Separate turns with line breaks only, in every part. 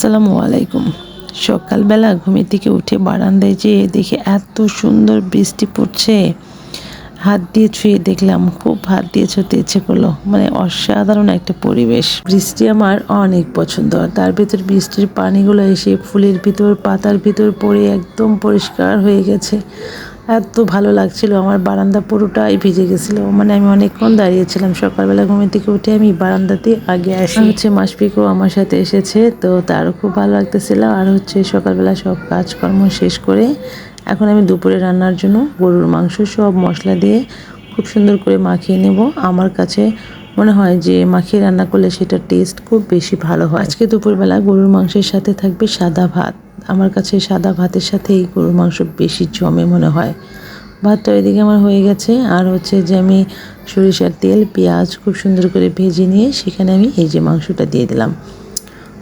আসসালামু আলাইকুম। সকালবেলা ঘুমের থেকে উঠে বারান্দায় যেয়ে দেখে এত সুন্দর বৃষ্টি পড়ছে। হাত দিয়ে ছুঁয়ে দেখলাম, খুব হাত দিয়ে ছুঁতে ইচ্ছে করল। মানে অসাধারণ একটা পরিবেশ। বৃষ্টি আমার অনেক পছন্দ। আর তার ভিতর বৃষ্টির পানিগুলো এসে ফুলের ভিতর, পাতার ভিতর পড়ে একদম পরিষ্কার হয়ে গেছে। এত ভালো লাগছিল আমার বারান্দা পুরোটাই ভিজে গেছিল। মানে আমি অনেকক্ষণ দাঁড়িয়েছিলাম সকালবেলা ঘুমের থেকে উঠে আমি বারান্দাতে আগে আসি। হচ্ছে মাসপিকও আমার সাথে এসেছে তো তারও খুব ভালো লাগতেছিল। আর হচ্ছে সকালবেলা সব কাজকর্ম শেষ করে এখন আমি দুপুরে রান্নার জন্য গরুর মাংস সব মশলা দিয়ে খুব সুন্দর করে মাখিয়ে নেব। আমার কাছে মনে হয় যে মাখিয়ে রান্না করলে সেটার টেস্ট খুব বেশি ভালো হয়। আজকে দুপুরবেলা গরুর মাংসের সাথে থাকবে সাদা ভাত। আমার কাছে সাদা ভাতের সাথে এই গরুর মাংস বেশি জমে মনে হয়। ভাতটা এদিকে আমার হয়ে গেছে। আর হচ্ছে যে আমি সরিষার তেল, পেঁয়াজ খুব সুন্দর করে ভেজে নিয়ে সেখানে আমি এই যে মাংসটা দিয়ে দিলাম।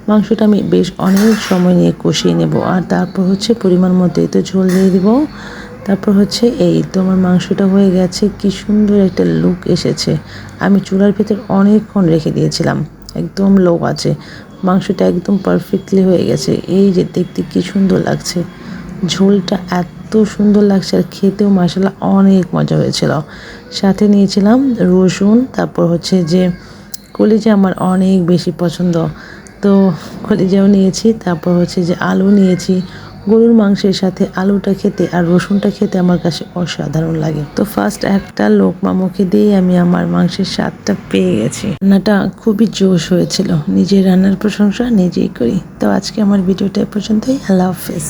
মাংসটা আমি বেশ অনেক সময় নিয়ে কষিয়ে নেব। আর তারপর হচ্ছে পরিমাণ মতো তো ঝোল দিয়ে দিব। তারপর হচ্ছে এই তো আমার মাংসটা হয়ে গেছে। কি সুন্দর একটা লুক এসেছে। আমি চুলার ভেতর অনেকক্ষণ রেখে দিয়েছিলাম। একদম লো আছে। মাংসটা একদম পারফেক্টলি হয়ে গেছে। এই যে দেখতে কি সুন্দর লাগছে। ঝোলটা এত সুন্দর লাগছে আর খেতেও মশলা অনেক মজা হয়েছিল। সাথে নিয়েছিলাম রসুন, তারপর হচ্ছে যে কলিজা আমার অনেক বেশি পছন্দ। তো কলিজাও নিয়েছি, তারপর হচ্ছে যে আলু নিয়েছি গরুর মাংসের সাথে আলুটা খেতে আর রসুনটা খেতে আমার কাছে অসাধারণ লাগে। তো ফার্স্ট একটা লোকমা মুখে দিয়ে আমি আমার মাংসের স্বাদটা পেয়ে গেছি। রান্নাটা খুবই জোশ হয়েছিল। নিজের রান্নার প্রশংসা নিজেই করি। তো আজকে আমার ভিডিওটা পর্যন্তই। আল্লাহ হাফেজ।